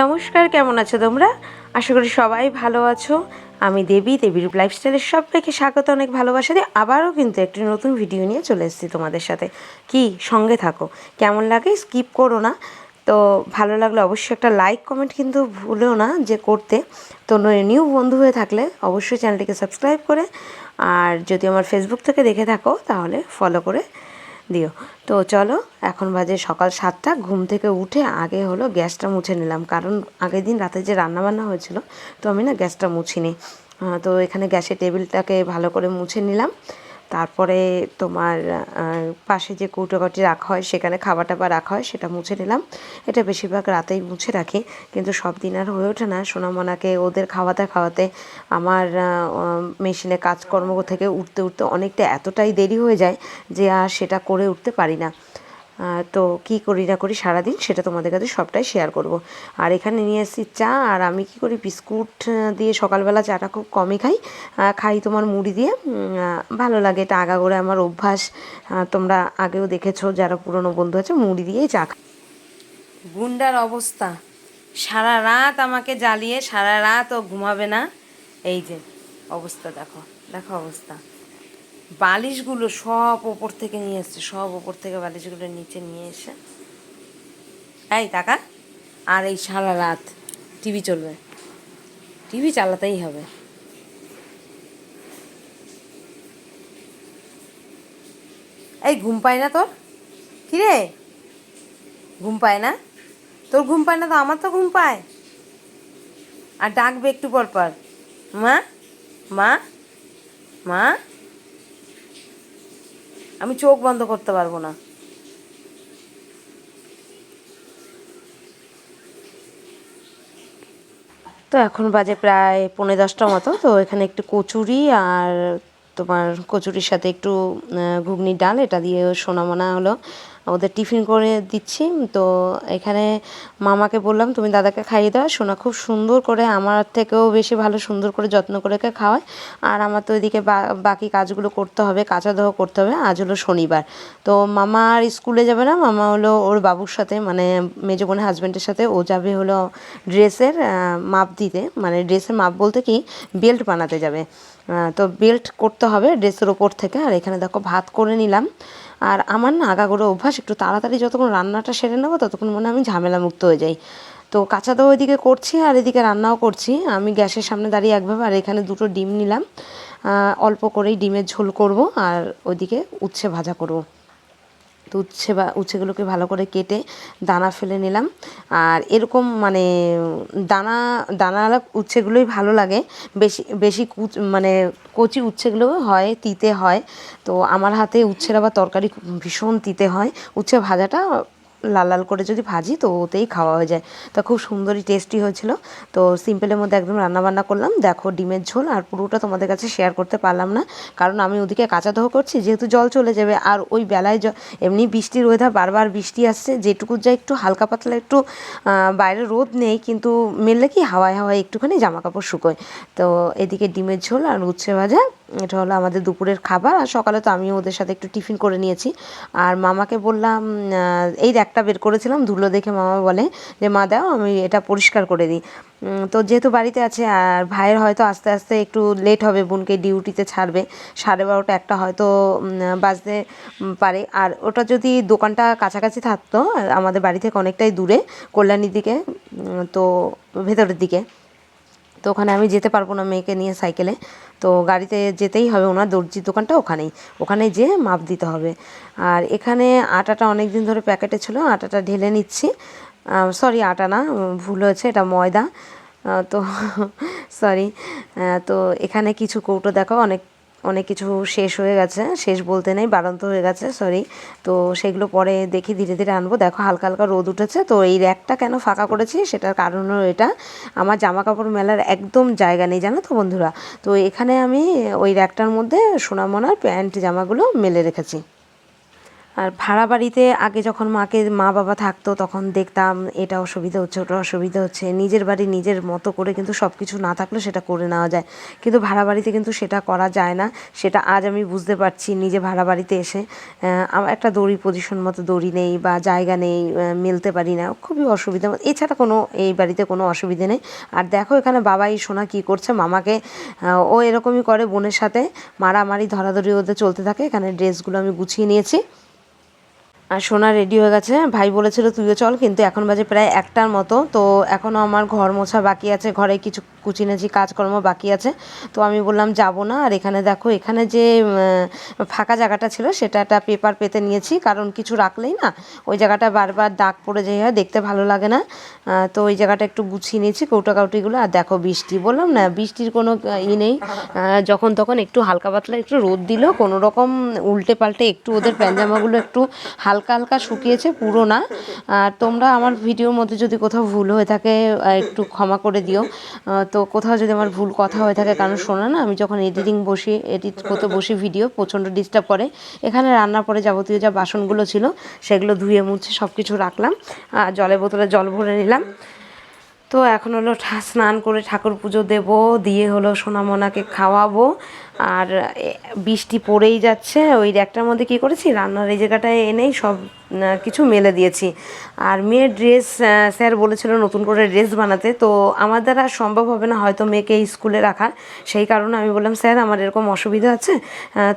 নমস্কার, কেমন আছো তোমরা? আশা করি সবাই ভালো আছো। আমি দেবী দেবীর লাইফস্টাইলের সবাইকে স্বাগত, অনেক ভালোবাসা দিয়ে আবারও কিন্তু একটি নতুন ভিডিও নিয়ে চলে এসেছি তোমাদের সাথে। কি? সঙ্গে থাকো। কেমন লাগে? স্কিপ করো না। তো ভালো লাগলে অবশ্যই একটা লাইক কমেন্ট কিন্তু ভুলেও না যে করতে। তো নিউ বন্ধু হয়ে থাকলে অবশ্যই চ্যানেলটিকে সাবস্ক্রাইব করে। আর যদি আমার ফেসবুক থেকে দেখে থাকো, তাহলে ফলো করে দিও। তো চলো, এখন বাজে সকাল সাতটা। ঘুম থেকে উঠে আগে হলো গ্যাসটা মুছে নিলাম। কারণ আগের দিন রাতে যে রান্নাবান্না হয়েছিল, তো আমি না গ্যাসটা মুছিনি। তো এখানে গ্যাসের টেবিলটাকে ভালো করে মুছে নিলাম। তারপরে তোমার পাশে যে কৌটোকাটি রাখা হয়, সেখানে খাবার টাবার রাখা হয়, সেটা মুছে নিলাম। এটা বেশিরভাগ রাতেই মুছে রাখি, কিন্তু সব দিন আর হয়ে ওঠে না। সোনামোনাকে ওদের খাওয়াতে খাওয়াতে আমার মেশিনে কাজকর্ম থেকে উঠতে উঠতে অনেকটা এতটাই দেরি হয়ে যায় যে আর সেটা করে উঠতে পারি না। তো কি করি না করি সারাদিন সেটা তোমাদের কাছে সবটাই শেয়ার করব। আর এখানে নিয়ে এসেছি চা, আর আমি কি করি, বিস্কুট দিয়ে সকালবেলা চাটা খুব কমই খাই। খাই তোমার মুড়ি দিয়ে। ভালো লাগে এটা আগা করে আমার অভ্যাস। তোমরা আগেও দেখেছ যারা পুরনো বন্ধু আছে, মুড়ি দিয়েই চা খাই গুন্ডার অবস্থা। সারা রাত আমাকে জ্বালিয়ে সারা রাত ও ঘুমাবে না। এই যে অবস্থা দেখো দেখো অবস্থা। বালিশগুলো সব ওপর থেকে নিয়ে এসছে, সব ওপর থেকে বালিশগুলো নিচে নিয়ে এসে। এই টাকা আর এই সারা রাত টিভি চলবে। টিভি চালাতেই হবে। এই ঘুম পায় না তোর? কিরে? ঘুম পায় না? তোর ঘুম পায় না তো? আমার তো ঘুম পায়। আর ডাকবে একটু পর পর। মা? মা? মা? আমি চোখ বন্ধ করতে পারব না। তো এখন বাজে প্রায় পনেরো দশটা মতো, তো এখানে একটু কচুরি আর তোমার কচুরির সাথে একটু ঘুগনির ডাল, এটা দিয়ে সোনামোনা হলো। ওদের টিফিন করে দিচ্ছি। তো এখানে মামাকে বললাম, তুমি দাদাকে খাইয়ে দাও, সোনা খুব সুন্দর করে, আমার থেকেও বেশি ভালো সুন্দর করে, যত্ন করে খাওয়ায়। আর আমার তো এদিকে বাকি কাজগুলো করতে হবে, কাঁচা ধোয়া করতে হবে, আজ হলো শনিবার। তো মামা আর স্কুলে যাবে না, মামা হলো ওর বাবুর সাথে মানে মেজো বোনের হাজব্যান্ডের সাথে, ও যাবে হলো ড্রেসের মাপ দিতে। মানে ড্রেসের মাপ বলতে কি, বেল্ট বানাতে যাবে। তো বেল্ট করতে হবে ড্রেসের ওপর থেকে। আর এখানে দেখো ভাত করে নিলাম। আর আমার না আগাগোড়া অভ্যাস, একটু তাড়াতাড়ি যতক্ষণ রান্নাটা সেরে নেব, ততক্ষণ মনে আমি ঝামেলা মুক্ত হয়ে যাই। তো কাঁচা দাও এদিকে করছি আর এদিকে রান্নাও করছি। আমি গ্যাসের সামনে দাঁড়িয়ে একভাবে, আর এখানে দুটো ডিম নিলাম। অল্প করেই ডিমের ঝোল করব আর ওইদিকে উচ্ছে ভাজা করব। তো উচ্ছে বা উচ্ছেগুলোকে ভালো করে কেটে দানা ফেলে নিলাম। আর এরকম মানে দানা, দানাওয়ালা উচ্ছেগুলোই ভালো লাগে। বেশি বেশি কুচ মানে কচি উচ্ছেগুলো হয়, তিতে হয়। তো আমার হাতে উচ্ছের আবার তরকারি ভীষণ তিতে হয়। উচ্ছে ভাজাটা লাল লাল করে যদি ভাজি, তো ওতেই খাওয়া হয়ে যায়। তো খুব সুন্দরই টেস্টি হয়েছিল। তো সিম্পলের মধ্যে একদম রান্না বান্না করলাম। দেখো ডিমের ঝোল, আর পুরোটা তোমাদের কাছে শেয়ার করতে পারলাম না। কারণ আমি ওদিকে কাঁচা ধোয়া করছি, যেহেতু জল চলে যাবে, আর ওই বেলায় এমনি বৃষ্টির ওয়েদার বারবার বৃষ্টি আসছে। যেটুকু যা একটু হালকা পাতলা একটু বাইরে রোদ নেই, কিন্তু মেললে কি হাওয়ায় হাওয়ায় একটুখানি জামা কাপড় শুকোয়। তো এদিকে ডিমের ঝোল আর উচ্ছে ভাজা এটা হলো আমাদের দুপুরের খাবার। আর সকালে তো আমিও ওদের সাথে একটু টিফিন করে নিয়েছি। আর মামাকে বললাম এই র্যাকটা বের করেছিলাম, ধুলো দেখে মামা বলে যে, মা, দাও, আমি এটা পরিষ্কার করে দিই। তো যেহেতু বাড়িতে আছে, আর ভাইয়ের হয়তো আস্তে আস্তে একটু লেট হবে, বোনকে ডিউটিতে ছাড়বে। সাড়ে বারোটা একটা হয়তো বাজতে পারে। আর ওটা যদি দোকানটা কাছাকাছি থাকতো, আমাদের বাড়ি থেকে অনেকটাই দূরে, কল্যাণীর দিকে তো ভেতরের দিকে। তো ওখানে আমি যেতে পারব না মেয়েকে নিয়ে সাইকেলে। তো গাড়িতে যেতেই হবে ওনার দর্জির দোকানটা ওখানেই। ওখানে যেয়ে মাপ দিতে হবে। আর এখানে আটাটা অনেক দিন ধরে প্যাকেটে ছিল, আটাটা ঢেলে নিচ্ছি। সরি আটা না ভুল হয়েছে, এটা ময়দা। তো সরি তো এখানে কিছু কৌটো দেখো অনেক অনেক কিছু শেষ হয়ে গেছে। শেষ বলতে নেই, বাড়ন্ত হয়ে গেছে সরি তো সেগুলো পরে দেখি, ধীরে ধীরে আনব। দেখো, হালকা হালকা রোদ উঠেছে, তো এই র্যাকটা কেন ফাঁকা করেছি সেটার কারণ হলো এটা। আমার জামা কাপড় মেলার একদম জায়গা নেই, জানো তো বন্ধুরা? তো এখানে আমি ওই র্যাকটার মধ্যে সোনামোনার প্যান্ট জামাগুলো মেলে রেখেছি। আর ভাড়া বাড়িতে আগে যখন মাকে, মা বাবা থাকতো তখন দেখতাম এটা অসুবিধা হচ্ছে, ওটা অসুবিধা হচ্ছে। নিজের বাড়ি নিজের মতো করে কিন্তু সব কিছু না থাকলে সেটা করে নেওয়া যায়। কিন্তু ভাড়া বাড়িতে কিন্তু সেটা করা যায় না। সেটা আজ আমি বুঝতে পারছি নিজে ভাড়া বাড়িতে এসে। আমার একটা দড়ি পজিশন মতো দড়ি নেই বা জায়গা নেই মেলতে পারি না। খুবই অসুবিধা। এছাড়া কোনো, এই বাড়িতে কোনো অসুবিধে নেই। আর দেখো এখানে বাবাই সোনা কী করছে? মামাকে ও এরকমই করে বোনের সাথে। মারামারি, ধরাধরি ওদের চলতে থাকে। এখানে ড্রেসগুলো আমি গুছিয়ে নিয়েছি। আর সোনা রেডি হয়ে গেছে। ভাই বলেছিল, তুইও চল। কিন্তু এখন বাজে প্রায় একটার মতো। তো এখনও আমার ঘর মোছা বাকি আছে। ঘরে কিছু কুচিনেছি কাজকর্ম বাকি আছে। তো আমি বললাম, যাব না। আর এখানে দেখো, এখানে যে ফাঁকা জায়গাটা ছিল, সেটা একটা পেপার পেতে নিয়েছি। কারণ কিছু রাখলেই না, ওই জায়গাটা বারবার দাগ পড়ে যায়, হয় দেখতে ভালো লাগে না। তো ওই জায়গাটা একটু গুছিয়ে নিয়েছি কৌটা কাউটিগুলো আর দেখো, বৃষ্টি, বললাম না, বৃষ্টির কোনো ই নেই। যখন তখন একটু হালকা পাতলা একটু রোদ দিল কোনো রকম উল্টে পাল্টে একটু ওদের প্যান্জামাগুলো একটু হালকা হালকা হালকা শুকিয়েছে, পুরো না। আর তোমরা আমার ভিডিওর মধ্যে যদি কোথাও ভুল হয়ে থাকে একটু ক্ষমা করে দিও। তো কোথাও যদি আমার ভুল কথা হয়ে থাকে, কারণ শোনা না, আমি যখন এডিটিং বসি এডিট করতে বসি ভিডিও প্রচণ্ড ডিস্টার্ব করে। এখানে রান্নার পরে যাবতীয় যা বাসনগুলো ছিল, সেগুলো ধুয়ে মুছে সব কিছু রাখলাম। আর জলের বোতলে জল ভরে নিলাম। তো এখন হলো স্নান করে ঠাকুর পুজো দেব, দিয়ে হলো সোনামোনাকে খাওয়াবো। আর বৃষ্টি পড়েই যাচ্ছে। ওই র্যাকটার মধ্যে কি করেছি? রান্নার এই জায়গাটায় এনেই সব কিছু মেলে দিয়েছি। আর মেয়ের ড্রেস স্যার বলেছিল নতুন করে ড্রেস বানাতে, তো আমার দ্বারা সম্ভব হবে না হয়তো মেয়েকে স্কুলে রাখা সেই কারণে আমি বললাম, স্যার, আমার এরকম অসুবিধা আছে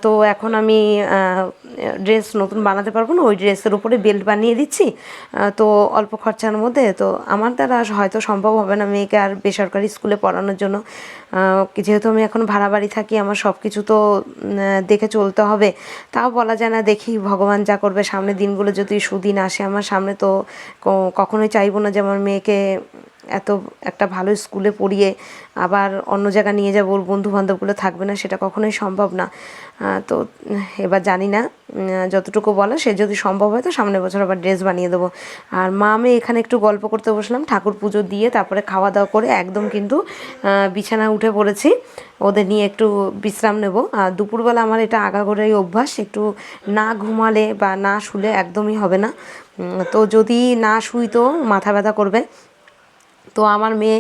তো এখন আমি ড্রেস নতুন বানাতে পারব না, ওই ড্রেসের উপরে বেল্ট বানিয়ে দিচ্ছি তো অল্প খরচার মধ্যে, তো আমার দ্বারা হয়তো সম্ভব হবে না মেয়েকে আর বেসরকারি স্কুলে পড়ানোর জন্য। যেহেতু আমি এখন ভাড়া বাড়ি থাকি, আমার সব কিছু তো দেখে চলতে হবে। তাও বলা যায় না, দেখি ভগবান যা করবে, সামনের দিনগুলো যদি সুদিন আসে আমার সামনে তো কখনোই চাইব না যে আমার মেয়েকে এত একটা ভালো স্কুলে পড়িয়ে আবার অন্য জায়গায় নিয়ে যাব ওর বন্ধু বান্ধবগুলো থাকবে না সেটা কখনোই সম্ভব না। তো এবার জানি না যতটুকু বলা সে যদি সম্ভব হয় তো সামনের বছর আবার ড্রেস বানিয়ে দেবো। আর মা আমি এখানে একটু গল্প করতে বসলাম ঠাকুর পুজো দিয়ে তারপরে খাওয়া দাওয়া করে একদম কিন্তু আহ, বিছানায় উঠে পড়েছি। ওদের নিয়ে একটু বিশ্রাম নেব। আর দুপুরবেলা আমার এটা আগাগোড়াই অভ্যাস একটু না ঘুমালে বা না শুলে একদমই হবে না। তো যদি না শুই তো মাথা ব্যথা করবে। তো আমার মেয়ে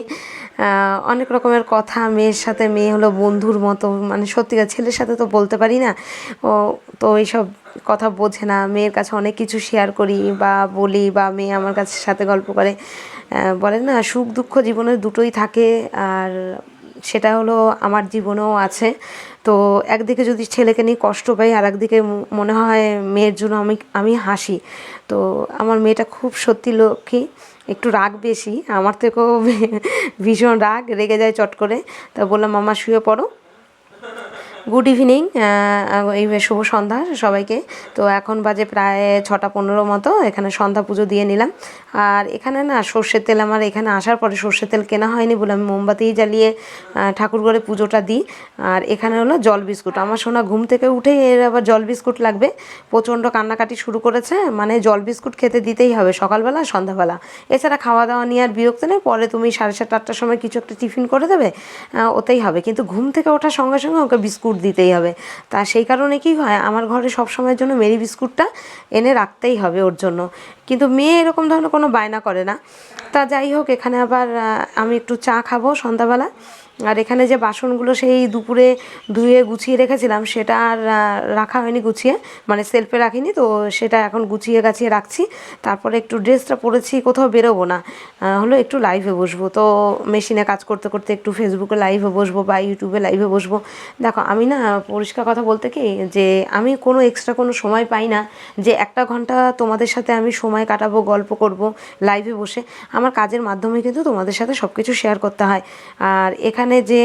অনেক রকমের কথা, মেয়ের সাথে মেয়ে হলো বন্ধুর মতো মানে সত্যিকার ছেলের সাথে তো বলতে পারি না। ও, তো এইসব কথা বোঝে না। মেয়ের কাছে অনেক কিছু শেয়ার করি বা বলি বা মেয়ে আমার কাছে সাথে গল্প করে। বলে না, সুখ দুঃখ জীবনের দুটোই থাকে। আর সেটা হলো আমার জীবনেও আছে। তো একদিকে যদি ছেলেকে নিয়ে কষ্ট পাই আর একদিকে মনে হয় মেয়ের জন্য আমি আমি হাসি। তো আমার মেয়েটা খুব সত্যি লক্ষ্মী, একটু রাগ বেশি। আমার থেকেও ভীষণ রাগ, রেগে যায় চট করে। তা বললাম মামা শুয়ে পড়ো। গুড ইভিনিং এই শুভ সন্ধ্যা সবাইকে। তো এখন বাজে প্রায় ছটা পনেরো মতো, এখানে সন্ধ্যা পুজো দিয়ে নিলাম। আর এখানে না সর্ষের তেল আমার এখানে আসার পরে সর্ষের তেল কেনা হয়নি বলে আমি মোমবাতিই জ্বালিয়ে ঠাকুর ঘরে পুজোটা দিই। আর এখানে হলো জল বিস্কুট। আমার সোনা ঘুম থেকে উঠেই এর আবার জল বিস্কুট লাগবে। প্রচণ্ড কান্নাকাটি শুরু করেছে মানে জল বিস্কুট খেতে দিতেই হবে সকালবেলা, সন্ধ্যাবেলা। এছাড়া খাওয়া দাওয়া নিয়ে আর বিরক্ত নেই, পরে তুমি সাড়ে সাতটা আটটার সময় কিছু একটা টিফিন করে দেবে ওতেই হবে। কিন্তু ঘুম থেকে ওঠার সঙ্গে সঙ্গে ওকে বিস্কুট দিতেই হবে। তা সেই কারণে কি হয়, আমার ঘরে সব সময়ের জন্য মেরি বিস্কুটটা এনে রাখতেই হবে ওর জন্য। কিন্তু মেয়ে এরকম ধরনের কোনো বায়না করে না। তা যাই হোক, এখানে আবার আমি একটু চা খাব সন্ধ্যাবেলা। আর এখানে যে বাসনগুলো সেই দুপুরে ধুয়ে গুছিয়ে রেখেছিলাম, সেটা আর রাখা হয়নি গুছিয়ে। মানে সেলফে রাখিনি, তো সেটা এখন গুছিয়ে গাছিয়ে রাখছি। তারপরে একটু ড্রেসটা পরেছি, কোথাও বেরোবো না। হলো একটু লাইভে বসবো। তো মেশিনে কাজ করতে করতে একটু ফেসবুকে লাইভে বসবো বা ইউটিউবে লাইভে বসবো। দেখো, আমি না, পরিষ্কার কথা বলতে কি, যে আমি কোনো এক্সট্রা কোনো সময় পাই না, যে একটা ঘণ্টা তোমাদের সাথে আমি সময় কাটাবো, গল্প করব লাইভে বসে। আমার কাজের মাধ্যমে কিন্তু তোমাদের সাথে সব কিছু শেয়ার করতে হয়। আর এখানে যে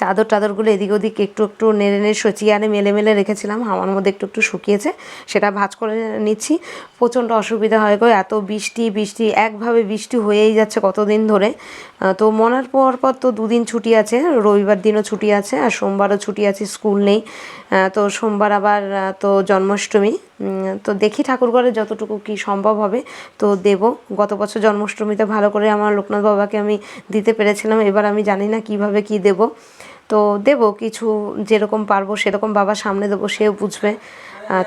চাদর টাদরগুলো এদিক ওদিক একটু একটু নেড়ে নেড়ে চেয়ারে মেলে মেলে রেখেছিলাম হাওয়ার মধ্যে একটু একটু শুকিয়েছে, সেটা ভাঁজ করে নিচ্ছি। প্রচণ্ড অসুবিধা হয় গো, এত বৃষ্টি বৃষ্টি, একভাবে বৃষ্টি হয়েই যাচ্ছে কতদিন ধরে। তো মনার পর পর তো দুদিন ছুটি আছে, রবিবার দিনও ছুটি আছে আর সোমবারও ছুটি আছে, স্কুল নেই। তো সোমবার আবার তো জন্মাষ্টমী। তো দেখি ঠাকুরঘরে যতটুকু কি সম্ভব হবে। তো দেব। গত বছর জন্মাষ্টমীতে ভালো করে আমার লোকনাথ বাবাকে আমি দিতে পেরেছিলাম। এবার আমি জানি না কীভাবে কি দেব। তো দেবো কিছু যেরকম পারব সেরকম বাবার সামনে দেবো, সেও বুঝবে।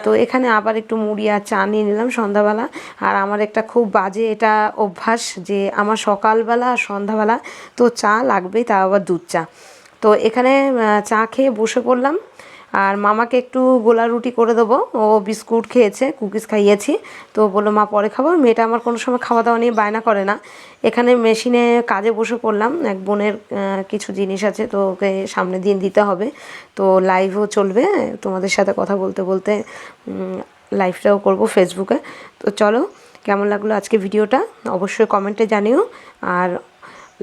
তো এখানে আবার একটু মুড়ি আর চা নিয়ে নিলাম সন্ধ্যাবেলা। আর আমার একটা খুব বাজে এটা অভ্যাস যে আমার সকালবেলা আর সন্ধ্যাবেলা তো চা লাগবেই তা আবার দুধ চা। তো এখানে চা খেয়ে বসে পড়লাম। আর মামাকে একটু গোলা রুটি করে দেবো। ও বিস্কুট খেয়েছে, কুকিজ খাইয়েছি। তো বলল, মা, পরে খাব। মেয়েটা আমার কোনো সময় খাওয়া দাওয়া নিয়ে বায়না করে না। এখানে মেশিনে কাজে বসে পড়লাম, এক বোনের কিছু জিনিস আছে, তো ওকে সামনে দিন দিতে হবে। তো লাইভও চলবে, তোমাদের সাথে কথা বলতে বলতে লাইভটাও করব ফেসবুকে তো চলো, কেমন লাগল আজকে ভিডিওটা? অবশ্যই কমেন্টে জানিও, আর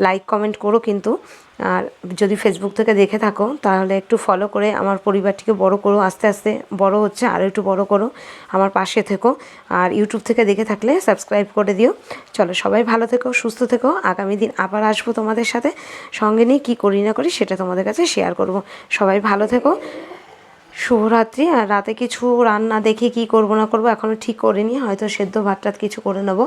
লাইক কমেন্ট করো কিন্তু। আর যদি ফেসবুক থেকে দেখে থাকো, তাহলে একটু ফলো করে আমার পরিবারটিকে বড় করো, আস্তে আস্তে বড় হচ্ছে আরও একটু বড় করো আমার পাশে থেকো। আর ইউটিউব থেকে দেখে থাকলে সাবস্ক্রাইব করে দিও। চলো সবাই ভালো থেকো, সুস্থ থেকো। আগামী দিন আবার আসব তোমাদের সাথে। সঙ্গে নিয়ে কী করি না করি সেটা তোমাদের কাছে শেয়ার করব। সবাই ভালো থেকো। শুভরাত্রি। আর রাতে কিছু রান্না দেখি কি করব না করব এখনও ঠিক করিনি, হয়তো সেদ্ধ ভাত টাত কিছু করে নেব।